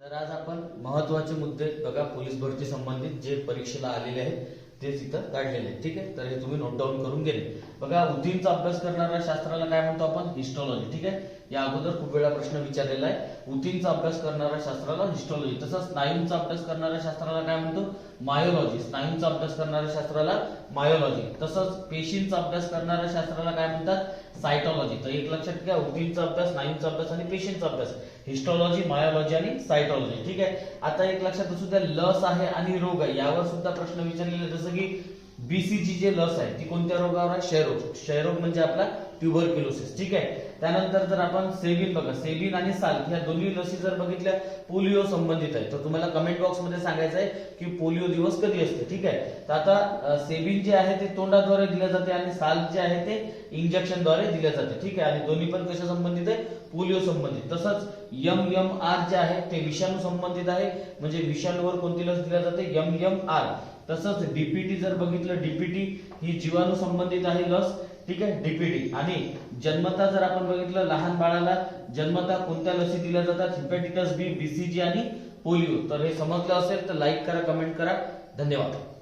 तर आज आपण महत्त्वाचे मुद्दे बघा पोलीस भरती संबंधित जे परीक्षेला आलेले आहेत. ते तिथं काढलेले आहे ठीक आहे? तर हे तुम्ही नोट डाऊन करून गेले. बघा उतींचा अभ्यास करणाऱ्या शास्त्राला काय म्हणतो आपण? हिस्टॉलॉजी ठीक आहे? या अगोदर खूप वेळा प्रश्न विचारलेला आहे. उतींचा अभ्यास करणाऱ्या शास्त्राला हिस्टॉलॉजी तसंच स्नायूंचा अभ्यास करणाऱ्या शास्त्राला काय म्हणतो? मायोलॉजी स्नायूंचा अभ्यास करणाऱ्या शास्त्राला मायोलॉजी तसंच पेशींचा अभ्यास करणाऱ्या शास्त्राला काय म्हणतात? सायटॉलॉजी तर एक लक्षात घ्या उतींचा अभ्यास स्नायूंचा अभ्यास आणि पेशींचा अभ्यास. हिस्टॉलॉजी मायोलॉजी आणि सायटॉलॉजी ठीक आहे? आता एक लक्षात असू द्या लस आहे आणि रोग आहे. यावर सुद्धा प्रश्न विचारलेले जसं की बीसीची जे लस आहे ती कोणत्या रोगावर आहे? क्षयरोग. क्षयरोग म्हणजे आपला ट्युबरक्युलोसिस ठीक आहे? त्यानंतर जर आपण सेबिन बघा सेबिन आणि साल्क या दोन्ही लसी जर बघितल्या पोलिओ संबंधित आहे तर तुम्हाला कमेंट बॉक्समध्ये सांगायचं आहे की पोलिओ दिवस कधी असते? ठीक आहे? तर आता सेबिन जे आहे ते तोंडाद्वारे दिले जाते आणि साल्क जे आहे ते इंजेक्शनद्वारे दिले जाते. ठीक आहे? आणि दोन्ही पण कशा संबंधित आहे? पोलिओ संबंधित. तसंच यम यम आर जे आहे ते विषाणू संबंधित आहे. म्हणजे विषाणूवर कोणती लस दिल्या जाते? यम यम आर तसंच डीपीटी जर बघितलं डीपीटी ही जीवाणू संबंधित आहे लस. ठीक आहे? डीपीटी आणि जन्मता जर आपण बघितलं लहान बाळाला जन्मता कोणत्या लसी दिल्या जातात? हिपॅटिटस बी बीसीजी आणि पोलिओ तर हे समजलं असेल तर लाईक करा कमेंट करा. धन्यवाद.